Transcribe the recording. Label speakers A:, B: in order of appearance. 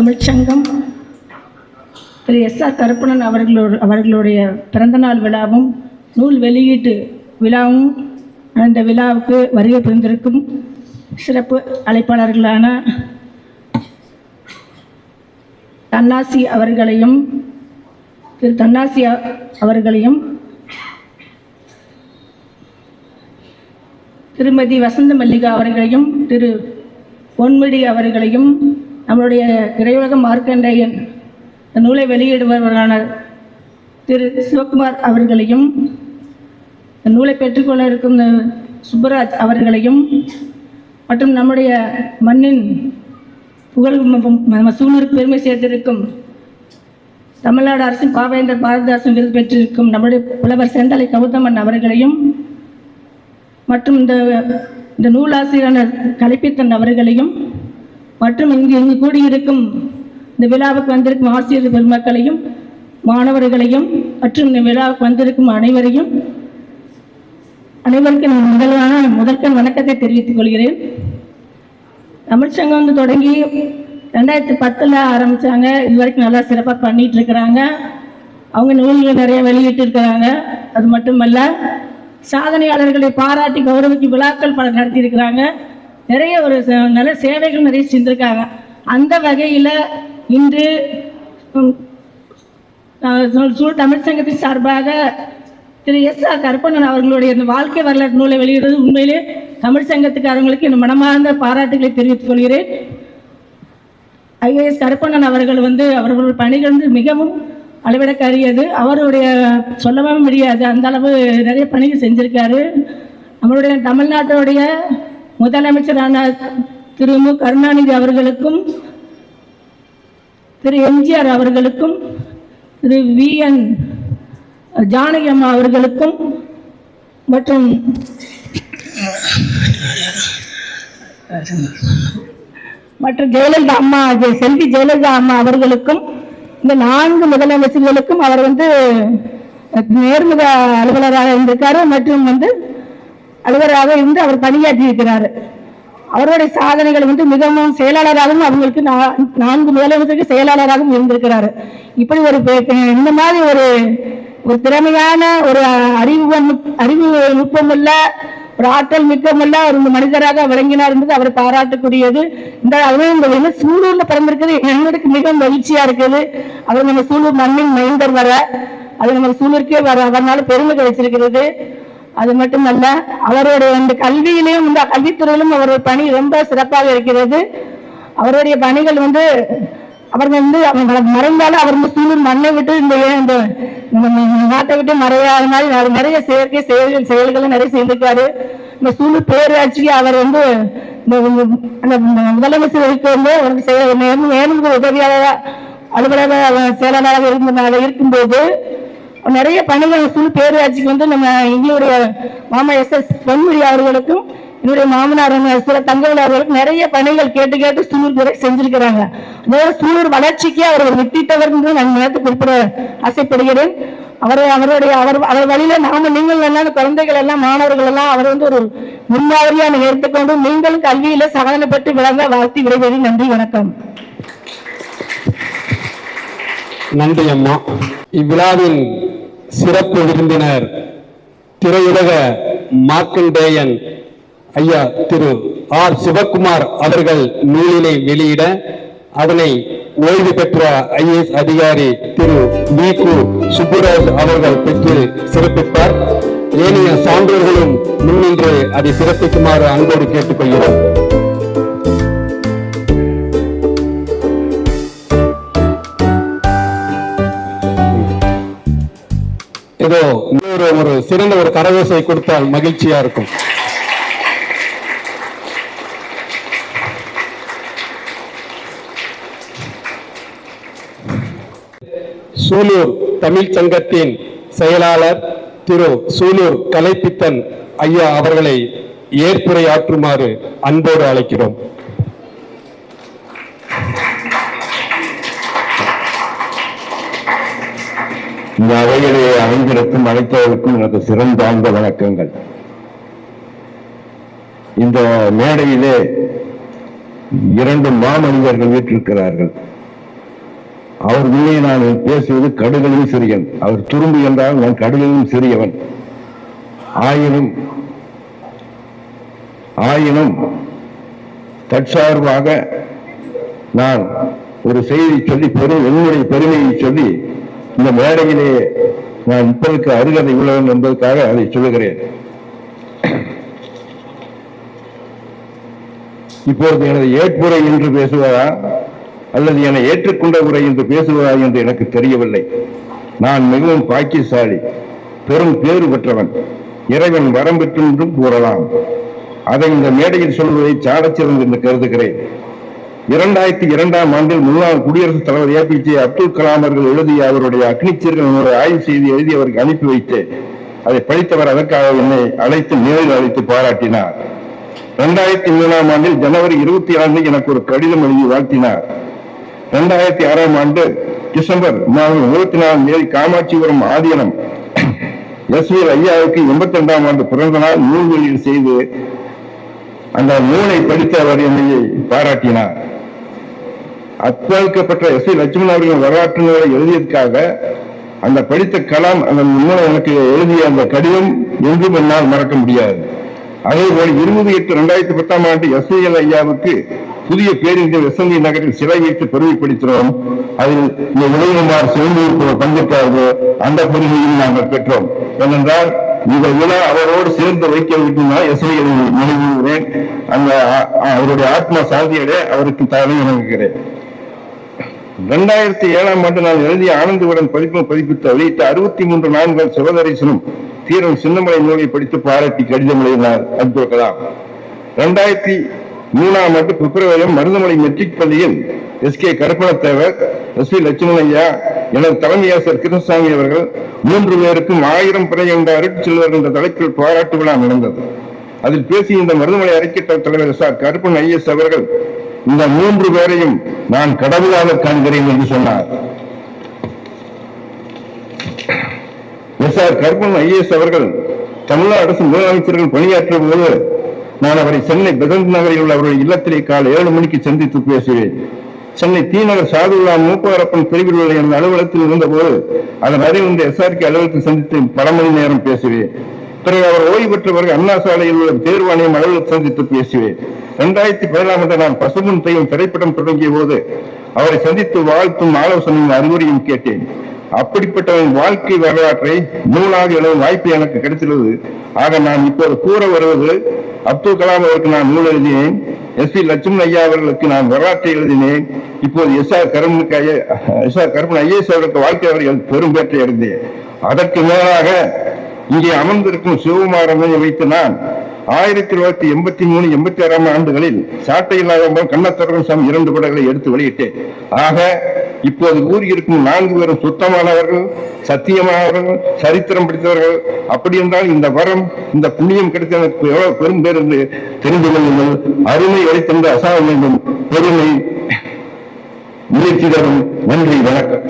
A: தமிழ்ச்சங்கம். திரு S R Karuppanan அவர்களோட அவர்களுடைய பிறந்தநாள் விழாவும் நூல் வெளியீட்டு விழாவும் அந்த விழாவுக்கு வருகை புரிந்திருக்கும் சிறப்பு அழைப்பாளர்களான தன்னாசி அவர்களையும் திரு தன்னாசி அவர்களையும் திருமதி வசந்த மல்லிகா அவர்களையும் திரு பொன்முடி அவர்களையும் நம்மளுடைய இறையுலக மார்க்கண்டேயன் நூலை வெளியிடுபவரான திரு சிவகுமார் அவர்களையும் நூலை பெற்றுக்கொள்ள இருக்கும் சுப்பராஜ் அவர்களையும் மற்றும் நம்முடைய மண்ணின் புகழ் ம- பெருமை சேர்த்திருக்கும் தமிழ்நாடு அரசின் பாவேந்தர் பாரதிதாசன் விருது பெற்றிருக்கும் நம்முடைய புலவர் செந்தலை கௌதமன் அவர்களையும் மற்றும் இந்த இந்த நூலாசிரியரான கலைப்பித்தன் அவர்களையும் மற்றும் இங்கு இங்கு கூடியிருக்கும் இந்த விழாவுக்கு வந்திருக்கும் ஆசிரியர் பெருமக்களையும் மாணவர்களையும் மற்றும் இந்த விழாவுக்கு வந்திருக்கும் அனைவரையும் அனைவருக்கும் நான் முதலான முதற்கண் வணக்கத்தை தெரிவித்துக் கொள்கிறேன். தமிழ்ச்சங்கம் வந்து தொடங்கி ரெண்டாயிரத்தி பத்தில் ஆரம்பித்தாங்க இது வரைக்கும் நல்லா சிறப்பாக பண்ணிட்டு இருக்கிறாங்க அவங்க நூல்கள் நிறைய வெளியிட்டு இருக்கிறாங்க அது மட்டுமல்ல சாதனையாளர்களை பாராட்டி கௌரவிக்கு விழாக்கள் பல நடத்தியிருக்கிறாங்க. நிறைய ஒரு நல்ல சேவைகள் நிறைய செஞ்சுருக்காங்க. அந்த வகையில் இன்று சூழ் ஆஹ் சூ- சார்பாக திரு எஸ் ஆர் கருப்பண்ணன் அவர்களுடைய இந்த வாழ்க்கை வரலாற்று நூலை வெளியிடுவது உண்மையிலே தமிழ் சங்கத்துக்காரங்களுக்கு என் மனமார்ந்த பாராட்டுகளை தெரிவித்துக் கொள்கிறேன். ஐஏஎஸ் கருப்பண்ணன் அவர்கள் வந்து அவர்களுடைய பணிகள் வந்து மிகவும் அளவிடக்கரியது. அவருடைய சொல்லவும் முடியாது. அந்த அளவு நிறைய பணிகள் செஞ்சிருக்காரு. நம்மளுடைய தமிழ்நாட்டுடைய முதலமைச்சரான திரு மு. கருணாநிதி அவர்களுக்கும் திரு எம்ஜிஆர் அவர்களுக்கும் திரு வி. என். ஜானகி அம்மா அவர்களுக்கும் மற்றும் மற்றும் ஜெயலலிதா அம்மா செல்வி ஜெயலலிதா அம்மா அவர்களுக்கும் இந்த நான்கு முதலமைச்சர்களுக்கும் அவர் வந்து நேர்முக அலுவலராக இருந்திருக்காரு மற்றும் வந்து அலுவலராக இருந்து அவர் பணியாற்றி இருக்கிறார். அவருடைய சாதனைகள் வந்து மிகவும் செயலாளராகவும் அவங்களுக்கு நான்கு முதலமைச்சருக்கு செயலாளராகவும் இருந்திருக்கிறாரு. இப்படி ஒரு பெ- இந்த மாதிரி ஒரு ஒரு திறமையான ஒரு அறிவு அறிவு நுட்பமுள்ள ஒரு ஆற்றல் மிக்கமுள்ள ஒரு மனிதராக விளங்கினார் என்பது அவர் பாராட்டக்கூடியது. இந்த அதுவும் இந்த வந்து சூலூர்ல பிறந்திருக்கிறது. எங்களுக்கு மிகவும் மகிழ்ச்சியா இருக்குது. அவர் நம்ம சூலூர் மண்ணின் மைந்தர் வர அது நம்ம சூலூருக்கே வர அதனால பெருமை கிடைச்சிருக்கிறது. அது மட்டுமல்ல அவருடைய அந்த கல்வியிலையும் வந்து கல்வித்துறையிலும் அவருடைய பணி ரொம்ப சிறப்பாக இருக்கிறது. அவருடைய பணிகள் வந்து அவர்கள் வந்து அவங்க மறைந்தாலும் அவர் வந்து சூழல் மண்ணை விட்டு இந்த இந்த நாட்டை விட்டு மறையாத மாதிரி நிறைய செயற்கை செயல்கள் செயல்களை நிறைய செய்திருக்காரு இந்த சூழல் பேராட்சிக்கு அவர் வந்து இந்த அந்த முதலமைச்சர் இருக்க வந்து அவருக்கு செய்ய மேலும் உதவியாக அலுவலக செயலாளராக இருந்த இருக்கும்போது நிறைய பணிகள் சுழு பேரூராட்சிக்கு வந்து நம்ம எங்களுடைய மாமா எஸ் எஸ் பொன்முடி அவர்களுக்கும் என்னுடைய மாமனார் சில தங்கவேல் அவர்களுக்கும் நிறைய பணிகள் கேட்டு கேட்டு சூலூர் துறை செஞ்சிருக்கிறாங்க. அதாவது சூழ் வளர்ச்சிக்கு அவர் ஒரு வித்திட்டவர் என்று நான் நேரத்தை குறிப்பிட ஆசைப்படுகிறேன். அவரை அவருடைய அவர் அவர் வழியில நாம நீங்கள் எல்லாம் குழந்தைகள் எல்லாம் மாணவர்கள் எல்லாம் அவர் வந்து ஒரு முன்மாதிரியான எடுத்துக்கொண்டு நீங்களும் கல்வியில சாதனை பெற்று விளங்க வாழ்த்தி விடைபெறி நன்றி வணக்கம்.
B: நன்றி அம்மா. இவ்விழாவின் சிறப்பு விருந்தினர் திரையுலக மார்க்கண்டேயன் ஐயா திரு ஆர் சிவகுமார் அவர்கள் நூலினை வெளியிட அதனை ஓய்வு பெற்ற ஐஏஎஸ் அதிகாரி திரு வி கு சுப்புராஜ் அவர்கள் பெற்று சிறப்பிப்பார். ஏனைய சான்றோர்களும் முன்னின்று அதை சிறப்பிக்குமாறு அன்போடு கேட்டுக்கொள்கிறோம். ஏதோ இன்னொரு ஒரு சிறந்த ஒரு கரகோசை கொடுத்தால் மகிழ்ச்சியா இருக்கும். சூலூர் தமிழ்ச் சங்கத்தின் செயலாளர் திரு சூலூர் கலைப்பித்தன் ஐயா அவர்களை ஏற்புரையாற்றுமாறு அன்போடு அழைக்கிறோம்.
C: இந்த அவையிலே அமைந்திருக்கும் அனைத்தவருக்கும் எனக்கு சிறந்தாழ்ந்த வணக்கங்கள். இந்த மேடையிலே இரண்டு மாமனிதர்கள் வீற்றிருக்கிறார்கள். அவர் உள்ளே நான் பேசுவது கடுகளிலும் சிறியன். அவர் துரும்பு என்றால் நான் கடுகளிலும் சிறியவன். ஆயினும் ஆயினும் தற்சார்பாக நான் ஒரு செய்தி சொல்லி பெரும் என்னுடைய பெருமையை சொல்லி இந்த மேடையிலே நான் இப்போதைக்கு அருகதை உள்ளவன் என்பதற்காக அதை சொல்லுகிறேன். இப்பொழுது எனது ஏற்புரை என்று பேசுவதா? அல்லது என ஏற்றுக்கொண்ட உரை என்று பேசுவதா என்று எனக்கு தெரியவில்லை. நான் மிகவும் பாக்கியசாலி பெரும் பேறு பெற்றவன் இறைவன் வரம் என்றும் கூறலாம். அதை இந்த மேடையில் சொல்வதை சாடச்சிறந்து என்று கருதுகிறேன். இரண்டாயிரத்தி இரண்டாம் ஆண்டில் முன்னாள் குடியரசுத் தலைவர் ஏ பிஜே அப்துல் கலாம் அவர்கள் எழுதிய அவருடைய அக்னிச்சீர்கள் ஆய்வு செய்து எழுதி அவருக்கு அனுப்பி வைத்து அதை படித்தவர் அதற்காக என்னை அழைத்து நேரில் அழைத்து பாராட்டினார். இரண்டாயிரத்தி மூணாம் ஆண்டில் ஜனவரி இருபத்தி ஆண்டு எனக்கு ஒரு கடிதம் எழுதி வாழ்த்தினார். இரண்டாயிரத்தி ஆறாம் ஆண்டு டிசம்பர் மாதம் இருபத்தி நாலாம் தேதி காமாட்சிபுரம் ஆதீனம் எஸ் வி ஐயாவுக்கு எண்பத்தி ரெண்டாம் ஆண்டு பிறந்த நாள் நூல் வெளியீடு செய்து அந்த நூலை படித்து அவர் என்னை பாராட்டினார். அத்வாதிக்கப்பட்ட எஸ் வி லட்சுமணன் அவர்களின் வரலாற்று நூலை எழுதியதற்காக அந்த படித்த கலாம் அந்த நூலை எனக்கு எழுதிய அந்த கடிதம் என்றும் என்னால் மறக்க முடியாது. அதே போல இருபது எட்டு இரண்டாயிரத்தி பத்தாம் ஆண்டு எஸ் ஐயாவுக்கு புதிய பேருந்து வசந்தி நகரில் சிலை வைத்து பெருமைப்படுத்தினோம் அதில் இந்த உதயகுமார் சிவந்தூர் பங்கேற்றார்கள். அந்த பெருமையும் நாங்கள் பெற்றோம். ஏனென்றால் இந்த விழா அவரோடு சேர்ந்து வைக்க வேண்டும் எஸ்ஐயை நினைவுகிறேன் அந்த அவருடைய ஆத்மா சாந்தியடைய அவருக்கு தலைமை வணங்குகிறேன். இரண்டாயிரத்தி ஏழாம் ஆண்டு நான் எழுதிய ஆனந்தவுடன் பதிப்பு பதிப்பித்து வெளியிட்ட அறுபத்தி மூன்று நான்கள் சிவதரிசனம் தீரன் சின்னமலை நூலை படித்து பாராட்டி கடிதம் எழுதினார் அப்துல் கலாம். இரண்டாயிரத்தி மூணாம் ஆண்டு பிப்ரவரி மருதமலை மெட்ரிக் பள்ளியில் S K Karuppanathevar S P Lakshmanaiah எனது தலைமையாசர் கிருஷ்ணசாமி அவர்கள் மூன்று பேருக்கும் ஆயிரம் பிறை என்ற அருட்செல்வர் என்ற தலைப்பில் பாராட்டு விழா நடந்தது. அதில் பேசிய இந்த மருதமலை அறிக்கை தலைவர் சார் கருப்பன் ஐஎஸ் அவர்கள் இந்த மூன்று பேரையும் நான் கடவுளாக காண்கிறேன் என்று சொன்னார். எஸ் ஆர் கர்மன் ஐஏஎஸ் அவர்கள் தமிழ்நாடு அரசு முதலமைச்சர்கள் பணியாற்றும் போது நான் அவரை சென்னை பெதந்த் நகரில் உள்ள அவருடைய இல்லத்திலே காலை ஏழு மணிக்கு சந்தித்து பேசுவேன். சென்னை தீநகர் சாதுல்லா மூப்பாரப்பன் பிரிவில் உள்ள எனது அலுவலகத்தில் இருந்தபோது அதன் அருகில் இருந்த எஸ்ஆர்கே அலுவலகத்தில் சந்தித்து பல மணி நேரம் பேசுவேன். பிறகு அவர் ஓய்வு பெற்ற பிறகு அண்ணா சாலையில் உள்ள தேர்வாணையம் அலுவலகத்தில் சந்தித்து பேசுவேன். இரண்டாயிரத்தி பதினாலாம் ஆண்டு நான் பசுமுன் தெய்வம் திரைப்படம் தொடங்கிய போது அவரை சந்தித்து வாழ்த்தும் ஆலோசனையும் அறிவுரையும் கேட்டேன். அப்படிப்பட்டவன் வாழ்க்கை வரலாற்றை நூலாக எழுதும் வாய்ப்பு எனக்கு கிடைத்துள்ளது. ஆக நான் இப்போது கூற வருவது அப்துல் கலாம் அவருக்கு நான் நூல் எழுதினேன். எஸ் பி லட்சுமண் ஐயா அவர்களுக்கு நான் வரலாற்றை எழுதினேன். இப்போது எஸ் ஆர் கருமனுக்கு எஸ் ஆர் கருமன் ஐஏஎஸ் அவர்களுக்கு வாழ்க்கை அவர்கள் பெரும் பேற்றை எழுந்தேன் அதற்கு மேலாக இங்கே அமர்ந்திருக்கும் சிவகுமாரனை வைத்து நான் ஆயிரத்தி தொள்ளாயிரத்தி எண்பத்தி மூணு எண்பத்தி ஆறாம் ஆண்டுகளில் சாட்டை இல்லாத கண்ணத்தரகன் சாமி இரண்டு படங்களை எடுத்து வெளியிட்டேன். ஆக இப்போது கூறியிருக்கும் நான்கு பேரும் சுத்தமானவர்கள் சத்தியமானவர்கள் சரித்திரம் படித்தவர்கள். அப்படி என்றால் இந்த வரம் இந்த புண்ணியம் கிடைத்த எனக்கு எவ்வளவு பெரும் பேர் என்று தெரிந்து கொள்ளுங்கள். அருமை அளித்திருந்த அசாம பெருமை முயற்சி தரும் நன்றி வணக்கம்.